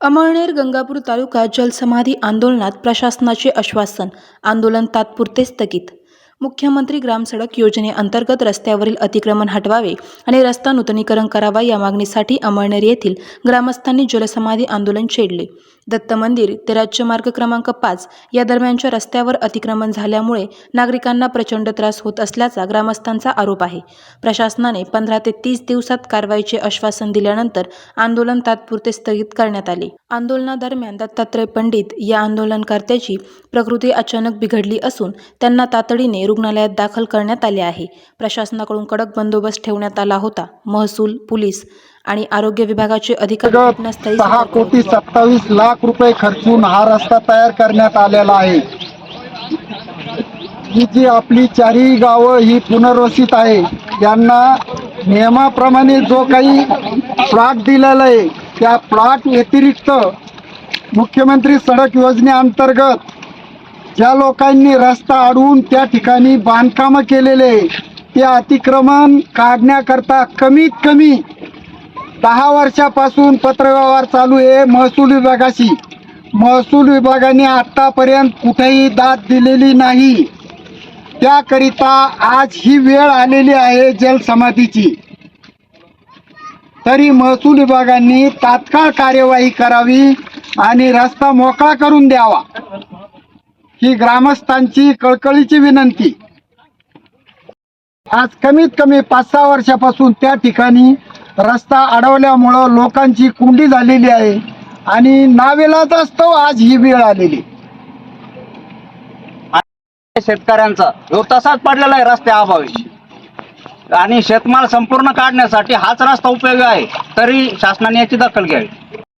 अमळनेर गंगापूर तालुका जलसमाधी आंदोलनात प्रशासनाचे आश्वासन आंदोलन तात्पुरते स्थगित मुख्यमंत्री ग्रामसडक योजनेअंतर्गत रस्त्यावरील अतिक्रमण हटवावे आणि रस्ता नूतनीकरण करावा या मागणीसाठी अमळनेर येथील ग्रामस्थांनी जलसमाधी आंदोलन छेडले. दत्त मंदिर ते राज्यमार्ग क्रमांक पाच या दरम्यानच्या रस्त्यावर अतिक्रमण झाल्यामुळे नागरिकांना प्रचंड त्रास होत असल्याचा ग्रामस्थांचा आरोप आहे. प्रशासनाने पंधरा ते तीस दिवसात कारवाईचे आश्वासन दिल्यानंतर आंदोलन तात्पुरते स्थगित करण्यात आले. आंदोलनादरम्यान दत्तात्रय पंडित या आंदोलनकर्त्याची प्रकृती अचानक बिघडली असून त्यांना तातडीने रुग्णालयात दाखल करण्यात आले आहे. प्रशासनाकडून कडक बंदोबस्त ठेवण्यात आला होता. महसूल पोलीस आणि आरोग्य विभागाचे अधिकारी सहा कोटी. सत्तावीस लाख रुपये खर्चून हा रस्ता तयार करण्यात आलेला आहे. ही जी आपली चारही गावं ही पुनर्वसित आहे त्यांना नियमाप्रमाणे जो काही प्लॉट दिलेला आहे त्या प्लॉट व्यतिरिक्त मुख्यमंत्री सडक योजनेअंतर्गत ज्या लोकांनी रस्ता अडवून त्या ठिकाणी बांधकामं केलेले आहे, ते अतिक्रमण काढण्याकरता कमीत कमी दहा वर्षापासून पत्रव्यवहार चालू आहे महसूल विभागाशी. महसूल विभागाने आत्तापर्यंत कुठेही दाद दिलेली नाही. त्याकरिता आज ही वेळ आलेली आहे जलसमाधीची तरी महसूल विभागांनी तात्काळ कार्यवाही करावी आणि रस्ता मोकळा करून द्यावा. ही ग्रामस्थांची कळकळीची विनंती. आज कमीत कमी पाच सहा वर्षापासून त्या ठिकाणी रस्ता अडवल्यामुळं लोकांची कुंडी झालेली आहे आणि नावेलाच असतो आज ही वेळ आलेली. शेतकऱ्यांचा जो तसाच पडलेला आहे रस्त्या अभावी आणि शेतमाल संपूर्ण काढण्यासाठी हाच रस्ता उपयोगी आहे तरी शासनाने याची दखल घ्यावी.